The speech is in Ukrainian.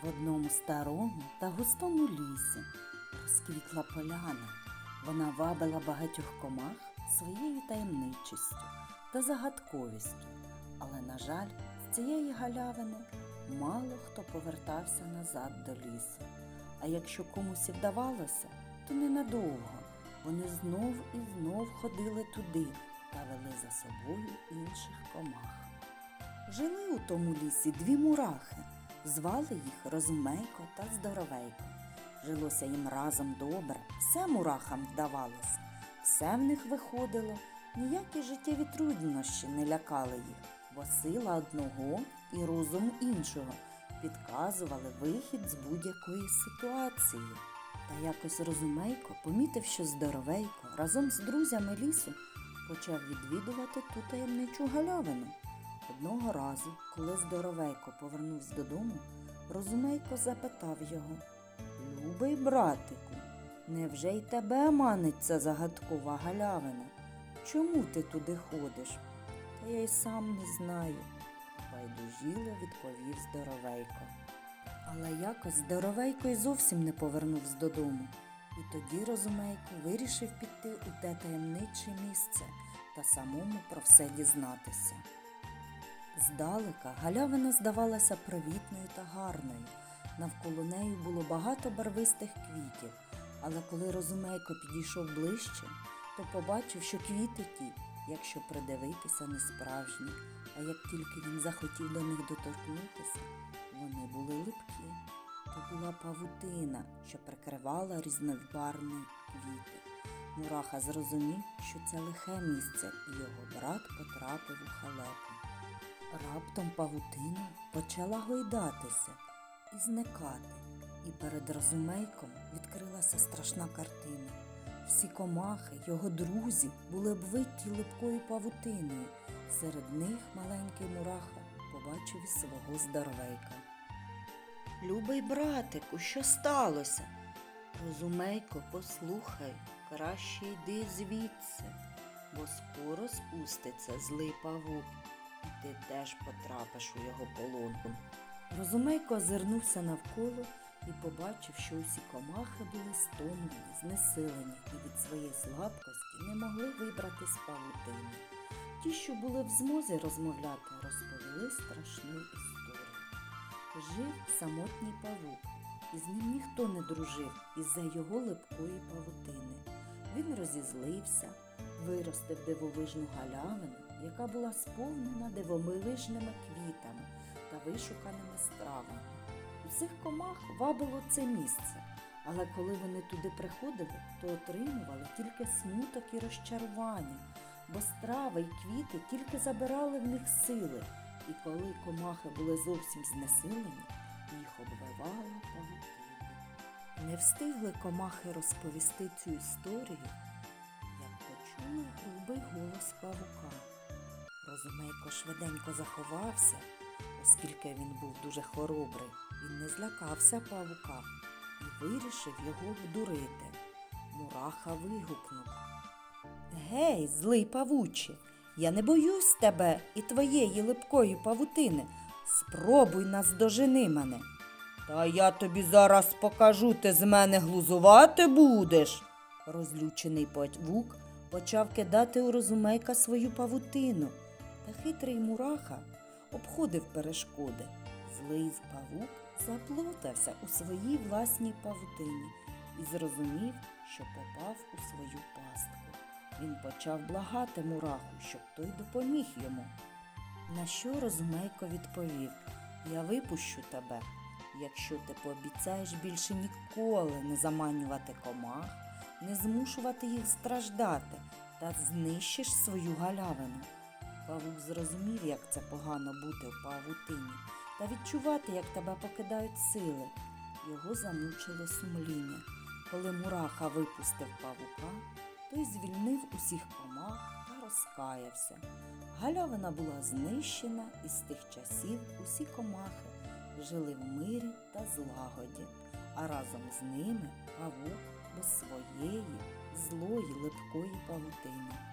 В одному старому та густому лісі розквітла поляна. Вона вабила багатьох комах своєю таємничістю та загадковістю. Але, на жаль, з цієї галявини мало хто повертався назад до лісу. А якщо комусь і вдавалося, то ненадовго. Вони знов і знов ходили туди та вели за собою інших комах. Жили у тому лісі дві мурахи. Звали їх Розумейко та Здоровейко. Жилося їм разом добре, все мурахам вдавалося, все в них виходило, ніякі життєві труднощі не лякали їх, бо сила одного і розум іншого підказували вихід з будь-якої ситуації. Та якось Розумейко помітив, що Здоровейко разом з друзями лісу почав відвідувати ту таємничу галявину. Одного разу, коли Здоровейко повернувся додому, Розумейко запитав його Любий братику, невже й тебе манить ця загадкова галявина? Чому ти туди ходиш? Та я й сам не знаю, байдужіло відповів Здоровейко. Але якось Здоровейко й зовсім не повернувся додому. І тоді Розумейко вирішив піти у те таємниче місце та самому про все дізнатися. Здалека галявина здавалася привітною та гарною. Навколо неї було багато барвистих квітів, але коли Розумейко підійшов ближче, то побачив, що квіти ті, якщо придивитися, не справжні, а як тільки він захотів до них доторкнутися, вони були липкі. То була павутина, що прикривала різнобарвні квіти. Мураха зрозумів, що це лихе місце, і його брат потрапив у халепу. Раптом павутина почала гойдатися і зникати, і перед розумейком відкрилася страшна картина. Всі комахи, його друзі, були обвиті липкою павутиною. Серед них маленький мураха побачив і свого здоровейка. Любий братику, що сталося? Розумейко, послухай, краще йди звідси, бо скоро спуститься злий павук, ти теж потрапиш у його полонку. Розумейко озирнувся навколо і побачив, що усі комахи були стомлені, знесилені і від своєї слабкості не могли вибрати з павутини. Ті, що були в змозі розмовляти, розповіли страшну історію. Жив самотній павук, і з ним ніхто не дружив із-за його липкої павутини. Він розізлився, виростив дивовижну галявину, яка була сповнена дивовижними квітами та вишуканими стравами. Усіх комах вабило це місце, але коли вони туди приходили, то отримували тільки смуток і розчарування, бо страви й квіти тільки забирали в них сили, і коли комахи були зовсім знесилені, їх обвивала павутина. Не встигли комахи розповісти цю історію, як почули грубий голос павука. Розумейко швиденько заховався, оскільки він був дуже хоробрий, він не злякався павука і вирішив його вдурити. Мураха вигукнув. Гей, злий павуче, я не боюсь тебе і твоєї липкої павутини. Спробуй наздожени мене. Та я тобі зараз покажу, ти з мене глузувати будеш. Розлючений павук почав кидати у розумейка свою павутину, та хитрий мураха обходив перешкоди. Злий павук заплутався у своїй власній павутині і зрозумів, що попав у свою пастку. Він почав благати мураху, щоб той допоміг йому. На що Розумейко відповів Я випущу тебе, якщо ти пообіцяєш більше ніколи не заманювати комах, не змушувати їх страждати та знищиш свою галявину. Павук зрозумів, як це погано бути в павутині, та відчувати, як тебе покидають сили. Його замучило сумління. Коли мураха випустив павука, той звільнив усіх комах та розкаявся. Галявина була знищена, і з тих часів усі комахи жили в мирі та злагоді, а разом з ними павук без своєї злої липкої павутини.